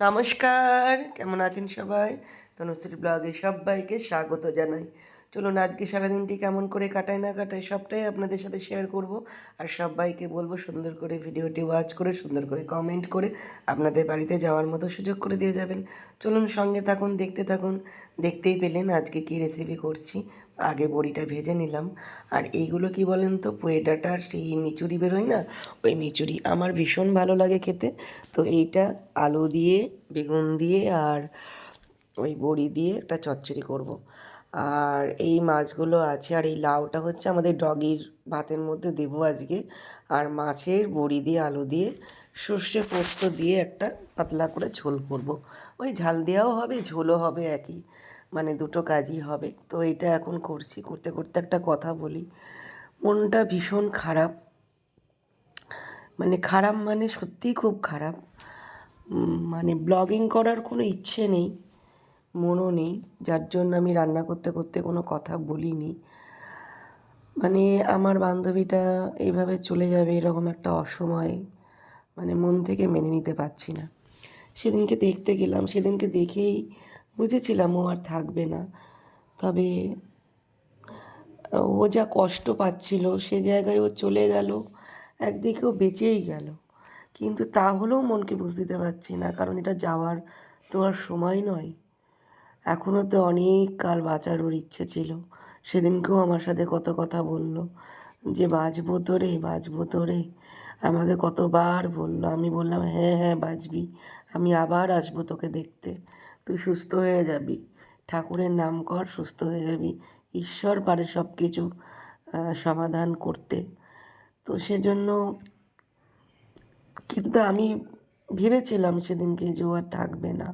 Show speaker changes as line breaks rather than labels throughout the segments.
নমস্কার, কেমন আছেন সবাই? তনুশ্রী ব্লগে সবাইকে স্বাগত জানাই। চলুন আজকে সারাদিনটি কেমন করে কাটায় না কাটায় সবটাই আপনাদের সাথে শেয়ার করব আর সবাইকে বলব সুন্দর করে ভিডিওটি ওয়াচ করে, সুন্দর করে কমেন্ট করে আপনাদের বাড়িতে যাওয়ার মতো সুযোগ করে দিয়ে যাবেন। চলুন সঙ্গে থাকুন, দেখতে থাকুন। দেখতেই পেলেন আজকে কী রেসিপি করছি। আগে বড়িটা ভেজে নিলাম। আর এইগুলো কি বলেন তো পোয়েটাটার সেই মিচুরি বেরোয় না? ওই মিচুরি আমার ভীষণ ভালো লাগে খেতে। তো এইটা আলু দিয়ে, বেগুন দিয়ে আর ওই বড়ি দিয়ে একটা চচ্চড়ি করব। আর এই মাছগুলো আছে, আর এই লাউটা হচ্ছে আমাদের ডগির ভাতের মধ্যে দেবো আজকে। আর মাছের বড়ি দিয়ে, আলু দিয়ে সর্ষে পোস্ত দিয়ে একটা পাতলা করে ঝোল করব। ওই ঝাল দেওয়াও হবে, ঝোলও হবে একই। মানে দুটো কাজই হবে। তো এটা এখন করছি, করতে করতে একটা কথা বলি। মনটা ভীষণ খারাপ। মানে খারাপ মানে সত্যিই খুব খারাপ। মানে ব্লগিং করার কোনো ইচ্ছে নেই, মনও নেই। যার জন্য আমি রান্না করতে করতে কোনো কথা বলিনি। মানে আমার বান্ধবীটা এইভাবে চলে যাবে এরকম একটা অসময়ে মানে মন থেকে মেনে নিতে পারছি না। সেদিনকে দেখতে গেলাম, সেদিনকে দেখেই বুঝেছিলাম ও আর থাকবে না। তবে, ও যা কষ্ট পাচ্ছিল, সে জায়গায় ও চলে গেল, একদিকে ও বেঁচেই গেল। কিন্তু তাহলেও মনকে বুঝতে দিতে পারছি না, কারণ এটা যাওয়ার তো আর সময় নয়। এখনও তো অনেক কাল বাঁচার ওর ইচ্ছে ছিল। সেদিনকেও আমার সাথে কত কথা বলল, যে বাঁচবো তো রে বাঁচবো তো রে আমাকে কতবার বলল, আমি বললাম হ্যাঁ হ্যাঁ বাঁচবি। আমি আবার আসব তোকে দেখতে। তুই সুস্থ হয়ে যাবি। ঠাকুরের নাম কর সুস্থ হয়ে যাবি। ঈশ্বর পারে সব কিছু সমাধান করতে। তো সেজন্য কিন্তু আমি ভেবেছিলাম সেদিনকে যে ও আর থাকবে না।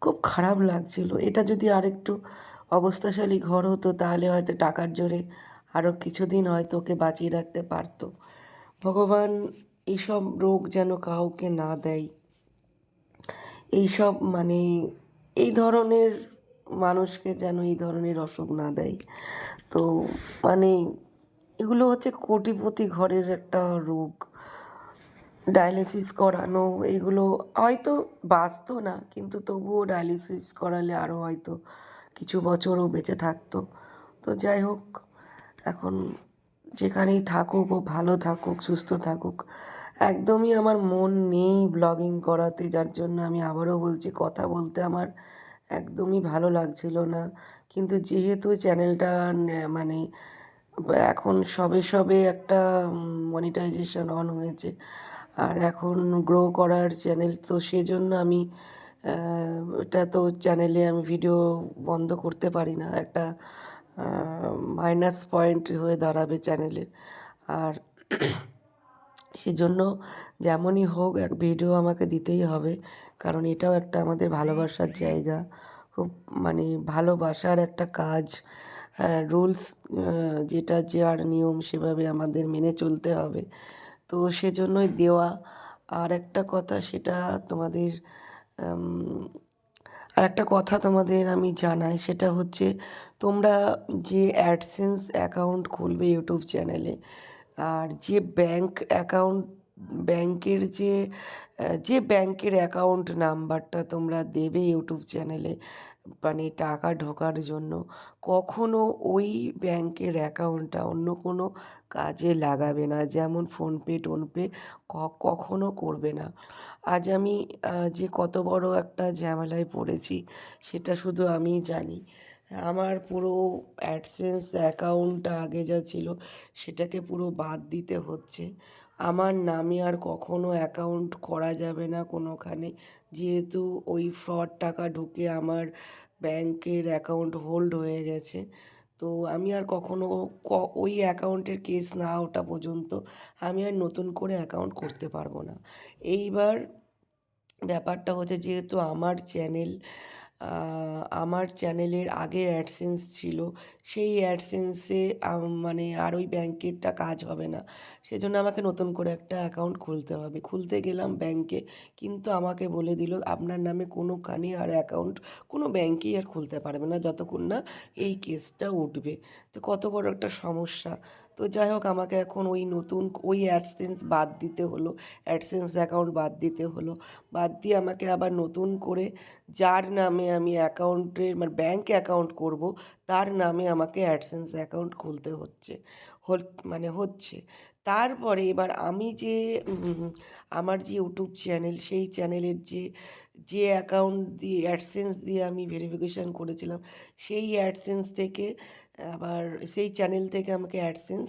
খুব খারাপ লাগছিল। এটা যদি আরেকটু অবস্থাশালী ঘর হতো তাহলে হয়তো টাকার জোরে আরও কিছুদিন হয়তো ওকে বাঁচিয়ে রাখতে পারতো। ভগবান এইসব রোগ যেন কাউকে না দেয়। এইসব মানে এই ধরনের মানুষকে যেন এই ধরনের অসুখ না দেয়। তো মানে এগুলো হচ্ছে কোটিপতি ঘরের একটা রোগ। ডায়ালিসিস করানো, এগুলো হয়তো বাঁচতো না, কিন্তু তবুও ডায়ালিসিস করালে আরও হয়তো কিছু বছরও বেঁচে থাকতো। তো যাই হোক, এখন যেখানেই থাকুক ও ভালো থাকুক, সুস্থ থাকুক একদমই আমার মন নেই ব্লগিং করাতে, যার জন্য আমি আবারও বলছি, কথা বলতে আমার একদমই ভালো লাগছিল না। কিন্তু যেহেতু চ্যানেলটা মানে এখন সবে সবে একটা মনিটাইজেশন অন হয়েছে, আর এখন গ্রো করার চ্যানেল তো সেজন্য আমি এটা তো চ্যানেলে আমি ভিডিও বন্ধ করতে পারি না। একটা মাইনাস পয়েন্ট হয়ে দাঁড়াবে চ্যানেলের আর সেজন্য যেমনই হোক এক ভিডিও আমাকে দিতেই হবে। কারণ এটাও একটা আমাদের ভালোবাসার জায়গা। খুব মানে ভালোবাসার একটা কাজ। রুলস যেটা যার নিয়ম সেভাবে আমাদের মেনে চলতে হবে। তো সেজন্যই দেওয়া। আর একটা কথা সেটা তোমাদের আর একটা কথা তোমাদের আমি জানাই, সেটা হচ্ছে তোমরা যে অ্যাডসেন্স অ্যাকাউন্ট খুলবে ইউটিউব চ্যানেলে আর যে ব্যাংক অ্যাকাউন্ট ব্যাংকের যে যে ব্যাংকের অ্যাকাউন্ট নাম্বারটা তোমরা দেবে ইউটিউব চ্যানেলে মানে টাকা ঢোকার জন্য, কখনো ওই ব্যাংকের অ্যাকাউন্টটা অন্য কোনো কাজে লাগাবে না। যেমন ফোনপে টোনপে কখনো করবে না। আজ আমি যে কত বড় একটা ঝামেলায় পড়েছি, সেটা শুধু আমিই জানি। আমার পুরো অ্যাডসেন্স অ্যাকাউন্টটা আগে যা ছিল, সেটাকে পুরো বাদ দিতে হচ্ছে। আমার নামে আর কখনো অ্যাকাউন্ট করা যাবে না কোনোখানে। যেহেতু ওই ফ্রড টাকা ঢুকে আমার ব্যাংকের অ্যাকাউন্ট হোল্ড হয়ে গেছে। তো আমি আর কখনো ক, ওই অ্যাকাউন্টের কেস না ওঠা পর্যন্ত আমি আর নতুন করে অ্যাকাউন্ট করতে পারব না। এইবার ব্যাপারটা হচ্ছে, যেহেতু আমার চ্যানেল আমার চ্যানেলের আগের অ্যাডসেন্স ছিল, সেই অ্যাডসেন্সে মানে আর ওই ব্যাংকেরটা কাজ হবে না। সেজন্য আমাকে নতুন করে একটা অ্যাকাউন্ট খুলতে হবে। খুলতে গেলাম ব্যাংকে কিন্তু আমাকে বলে দিল, আপনার নামে কোনোখানে আর অ্যাকাউন্ট কোনো ব্যাংকেই আর খুলতে পারবে না, যতক্ষণ না এই কেসটা উঠবে। তো কত বড় একটা সমস্যা। তো যাই হোক, আমাকে এখন ওই নতুন ওই অ্যাডসেন্স বাদ দিতে হলো। অ্যাডসেন্স অ্যাকাউন্ট বাদ দিতে হলো। বাদ দিয়ে আমাকে আবার নতুন করে যার নামে আমি অ্যাকাউন্টের মানে ব্যাঙ্ক অ্যাকাউন্ট করব, তার নামে আমাকে অ্যাডসেন্স অ্যাকাউন্ট খুলতে হচ্ছে। মানে হচ্ছে। তারপরে এবার আমি যে আমার যে ইউটিউব চ্যানেল সেই চ্যানেলের যে যে অ্যাকাউন্ট দিয়ে অ্যাডসেন্স দিয়ে আমি ভেরিফিকেশান করেছিলাম, সেই অ্যাডসেন্স থেকে আবার সেই চ্যানেল থেকে আমাকে অ্যাডসেন্স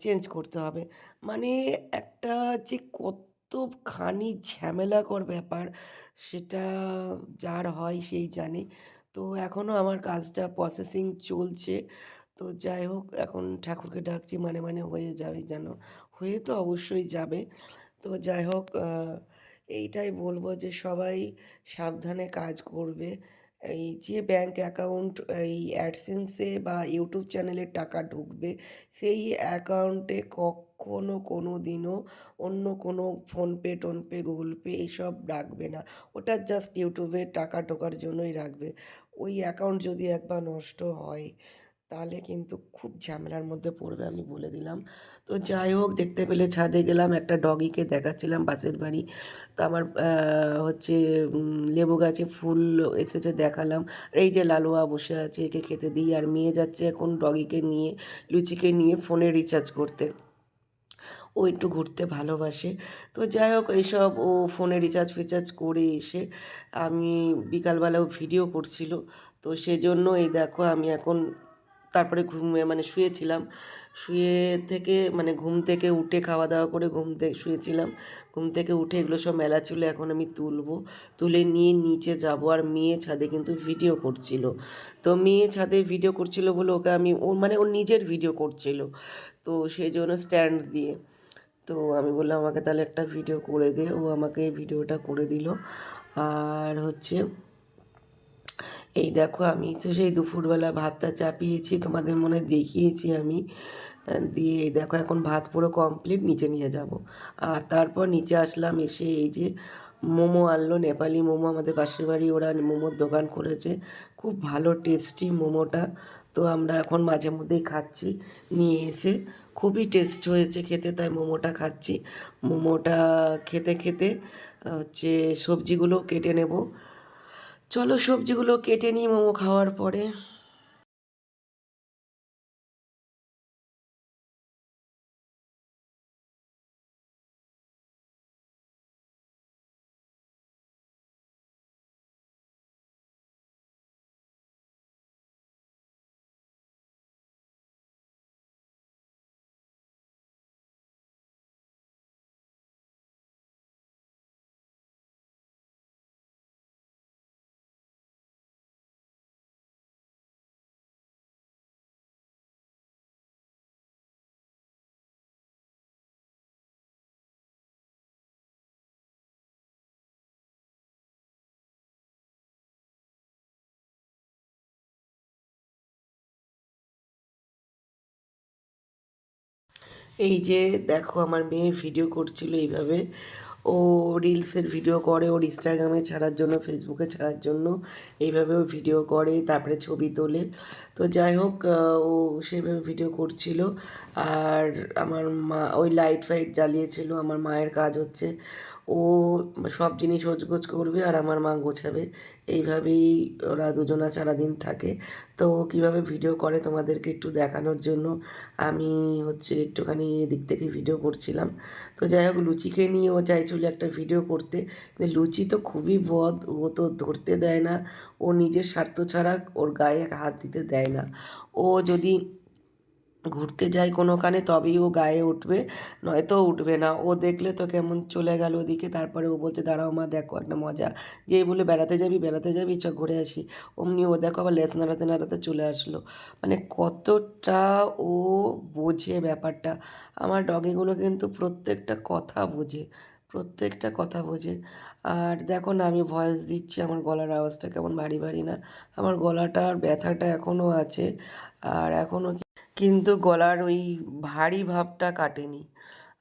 চেঞ্জ করতে হবে। মানে একটা যে কতখানি ঝামেলাকর ব্যাপার, সেটা যার হয় সেই জানে। তো এখনও আমার কাজটা প্রসেসিং চলছে। তো যাই হোক, এখন ঠাকুরকে ডাকছি মানে মানে হয়ে যাবে যেন। হয়ে তো অবশ্যই যাবে। তো যাই হোক এইটাই বলব যে সবাই সাবধানে কাজ করবে। এই যে ব্যাঙ্ক অ্যাকাউন্ট এই অ্যাডসেন্সে বা ইউটিউব চ্যানেলে টাকা ঢুকবে, সেই অ্যাকাউন্টে কখনো কোনো দিনও অন্য কোনো ফোনপে টোনপে গুগল পে এইসব রাখবে না। ওটা জাস্ট ইউটিউবে টাকা ঢোকার জন্যই রাখবে। ওই অ্যাকাউন্ট যদি একবার নষ্ট হয় তাহলে কিন্তু খুব ঝামেলার মধ্যে পড়বে আমি বলে দিলাম। তো যাই হোক, দেখতে পেলে ছাদে গেলাম, একটা ডগিকে দেখাচ্ছিলাম পাশের বাড়ি। তো আমার হচ্ছে লেবু গাছে ফুল এসেছে দেখালাম। এই যে লালুয়া বসে আছে, একে খেতে দিই। আর মেয়ে যাচ্ছে এখন ডগিকে নিয়ে, লুচিকে নিয়ে ফোনে রিচার্জ করতে। ও একটু ঘুরতে ভালোবাসে। তো যাই হোক, এইসব ও ফোনে রিচার্জ ফিচার্জ করে এসে আমি বিকালবেলাও ভিডিও করছিল। তো সেজন্য এই দেখো, আমি এখন তারপরে ঘুমে মানে শুয়েছিলাম। শুয়ে থেকে মানে ঘুম থেকে উঠে খাওয়া দাওয়া করে ঘুম থেকে শুয়েছিলাম। ঘুম থেকে উঠে এগুলো সব মেলা ছিল, এখন আমি তুলবো। তুলে নিয়ে নিচে যাব আর মেয়ে ছাদে কিন্তু ভিডিও করছিল। তো মেয়ে ছাদে ভিডিও করছিল বলে ওকে আমি, ও মানে ওর নিজের ভিডিও করছিল। তো সেই জন্য স্ট্যান্ড দিয়ে। তো আমি বললাম, আমাকে তাহলে একটা ভিডিও করে দে। ও আমাকে ভিডিওটা করে দিল। আর হচ্ছে এই দেখো, আমি তো সেই দুপুরবেলা ভাতটা চাপিয়েছি, তোমাদের মনে দেখিয়েছি আমি। দিয়ে এই দেখো, এখন ভাত পুরো কমপ্লিট নিচে নিয়ে যাব। আর তারপর নিচে আসলাম, এসে এই যে মোমো আনলো, নেপালি মোমো, আমাদের পাশের বাড়ি ওরা মোমোর দোকান করেছে। খুব ভালো টেস্টি মোমোটা। তো আমরা এখন মাঝে মধ্যেই খাচ্ছি, নিয়ে এসে খুবই টেস্ট হয়েছে খেতে, তাই মোমোটা খাচ্ছি। মোমোটা খেতে খেতে হচ্ছে সবজিগুলো কেটে নেব। চলো সবজিগুলো কেটে নিই মোমো খাওয়ার পরে। এই যে দেখো আমার মেয়ে ভিডিও করছিল এইভাবে। ও রিলসের ভিডিও করে, ওর ইনস্টাগ্রামে ছাড়ার জন্য ফেসবুকে ছাড়ার জন্য এইভাবে ও ভিডিও করে, তারপরে ছবি তোলে। তো যাই হোক ও সেইভাবে ভিডিও করছিল। আর আমার মা, ওই লাইট ফাইট জ্বালিয়েছিল, আমার মায়ের কাজ হচ্ছে। ও সব জিনিস গোছ করবে আর আমার মা গোছাবে। এইভাবেই ওরা দুজনা সারাদিন থাকে। তো কীভাবে ভিডিও করে তোমাদেরকে একটু দেখানোর জন্য, আমি হচ্ছে একটুখানি এদিক থেকে ভিডিও করছিলাম। তো যাই হোক, লুচিকে নিয়ে ও চাইছিল একটা ভিডিও করতে। লুচি তো খুবই বদ, ও তো ধরতে দেয় না। ও নিজের স্বার্থ ছাড়া ওর গায়ে হাত দিতে দেয় না। ও যদি ঘুরতে যায় কোনোখানে, তবেই ও গায়ে উঠবে। নয়তো উঠবে না। ও দেখলে তো কেমন চলে গেল ওদিকে। তারপরে ও বলছে, দাঁড়াও মা, দেখো একটা মজা। যেই বলে বেড়াতে যাবি বেড়াতে যাবি, চ ঘুরে আসি। অমনি ও দেখো আবার লেস নাড়াতে নাড়াতে চলে আসলো। মানে কতটা ও বোঝে ব্যাপারটা। আমার ডগিগুলো কিন্তু প্রত্যেকটা কথা বোঝে, প্রত্যেকটা কথা বোঝে। আর দেখো না, আমি ভয়েস দিচ্ছি, আমার গলার আওয়াজটা কেমন ভারী ভারী না। আমার গলাটার ব্যথাটা এখনও আছে। আর এখনও কিন্তু গলার ওই ভারী ভাবটা কাটেনি।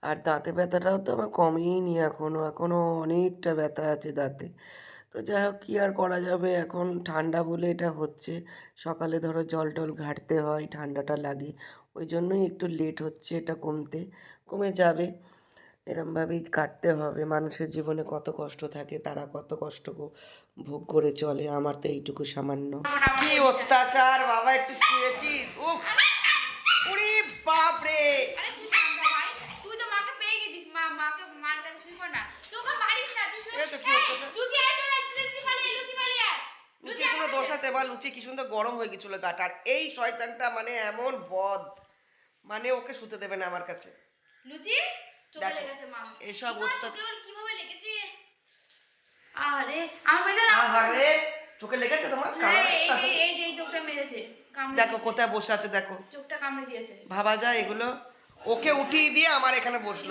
আর দাঁতে ব্যথাটাও তো আমার কমেইনি এখনও এখনও অনেকটা ব্যথা আছে দাঁতে। তো যাই হোক, কী আর করা যাবে? এখন ঠান্ডা বলে এটা হচ্ছে। সকালে ধরো জল টল ঘাঁটতে হয়, ঠান্ডাটা লাগে। ওই জন্যই একটু লেট হচ্ছে এটা কমতে। কমে যাবে। এরমভাবেই কাটতে হবে। মানুষের জীবনে কত কষ্ট থাকে, তারা কত কষ্ট ভোগ করে চলে। আমার তো এইটুকু সামান্য। অত্যাচার, বাবা, একটু শুয়েছি উফ উরি বাপ রে
আরে তুই শান্ত হ ভাই তুই তো মাকে পেয়ে গেছিস মা মাকে মার কাছে শুই কর না তোকে মারিস না তুই শুই
এই তো কি
এই,
হচ্ছে?
লুচি আয় চলে আয়, লুচি পালিয়ে লুচি পালিয়ে আয়। লুচি
লুচির কোনো বা লুচি কি সুন্দর গরম হয়ে গেছিল গাটা। আর এই শয়তানটা মানে এমন বদ মানে ওকে শুতে দেবে না আমার কাছে।
লুচি? লেগেছে
এসব
কীভাবে লেগেছে? আরে আমার
চোখে লেগেছে তোমার?
হ্যাঁ এই
কামড়?
এই যে চোখটা মেরেছে কামড়ে
দেখো কোথায় বসে আছে দেখো।
চোখটা কামড়ে দিয়েছে।
ভাবা যায় এগুলো। ওকে উঠিয়ে দিয়ে আমার এখানে বসল।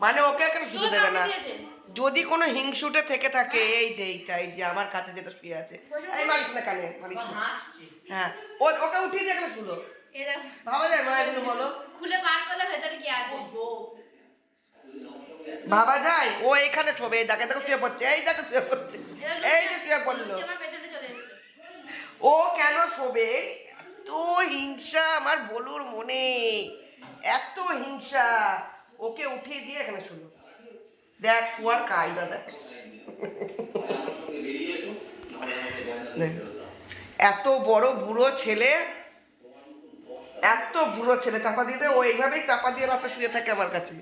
মনে
ওকে এখানে শুতে দেবে না। যদি কোনো হিংসুটে থেকে থাকে এই যে এইটা এই যে আমার কাছে যেটা শুয়ে আছে। এই মারিস না কানে মারিস হ্যাঁ ও ওকে উঠিয়ে এখানে শুলো। ভাবা যায় মা এগুলো বলো।
খুলে বার করলে ভেতরে কি আছে?
ভাবা যায়? ও এখানে ছবে এই দেখে দেখো শুয়ে পড়ছে এই দেখো শুয়ে পড়ছে। এই যে শুয়ে পড়ল। ও কেন শোবে? এত হিংসা আমার বলুর মনে। এত হিংসা। ওকে উঠিয়ে দিয়ে এখানে শুনো দেখ শুয়ার কায়দা দেখ। এত বড় বুড়ো ছেলে এত বুড়ো ছেলে চাপা দিয়ে দেয়, ও এইভাবেই চাপা দিয়ে রাতে শুয়ে থাকে আমার কাছে।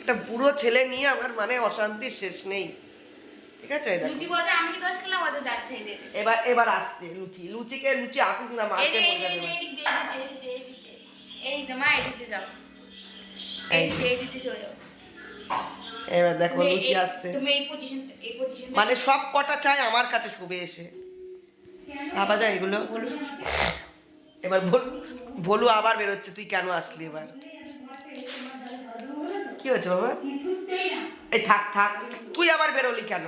একটা বুড়ো ছেলে নিয়ে আমার মানে অশান্তির শেষ নেই। ঠিক আছে
লুচি আমি কি দোষ করলাম হয়তো যাচ্ছে
এবার এবার আসছে লুচি। লুচিকে লুচি আসিস না মাকে
এই এই এই এই এই এই
এই
এই এই
এবার দেখো লুচি আসছে। মানে সব কটা চাই আমার কাছে শুবে এসে। ভাবা যায় এগুলো। এবার ভোলু আবার বেরোচ্ছে তুই কেন আসলি এবার? কি হয়েছে বাবা? এই থাক থাক। তুই আবার বেরোলি কেন?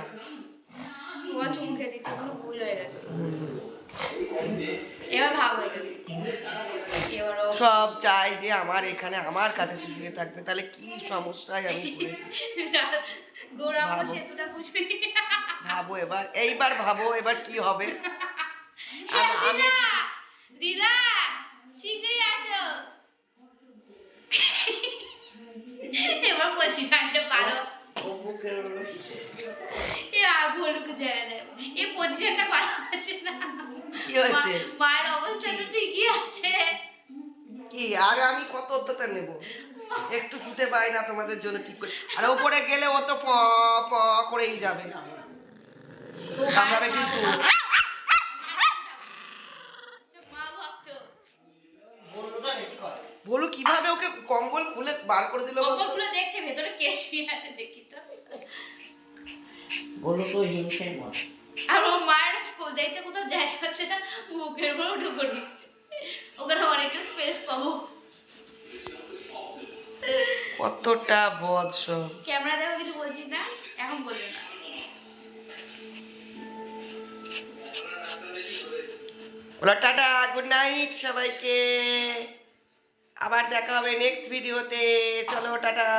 হয়ে এবার ভাব হয়ে গেছে।
সব চাই যে আমার এখানে আমার কাছে সে শুয়ে থাকবে। তাহলে কি সমস্যায় আমি ভাবো। এবার এইবার ভাবো এবার কি হবে? আমি
দিদা! শীঘ্রই আসো। এবার পজিশনটা পারো। এ আর ভলুকে জায়গা দেয় এই পজিশনটা ভালো আছে না।
কি হয়েছে?
মায়ের অবস্থা তো ঠিকই আছে।
কি আর আমি কত অত্যাচার নেব? একটু শুতে পাই না তোমাদের জন্য ঠিক করে। আর ওপরে গেলে ও তো প প করেই যাবে। কামড়াবে কিন্তু
মা ভক্ত
বলো কীভাবে ওকে কম্বল খুলে বার করে দিল
কপালগুলো দেখছে ভেতরে কে শুয়ে আছে দেখি তো।
বলো তো হিংসের মত
আর ও মায়ের কো- দেখছে কোথাও জায়গা হচ্ছে না বুকের উপর উঠে পড়ি। ওখানে অনেকটা স্পেস পাবো।
কতটা বদ সব
ক্যামেরা দেখো কিছু বলছিস না? এখন বলবে না।
বলো টাটা গুড নাইট সবাইকে। আবার দেখা হবে নেক্সট ভিডিওতে চলো টাটা।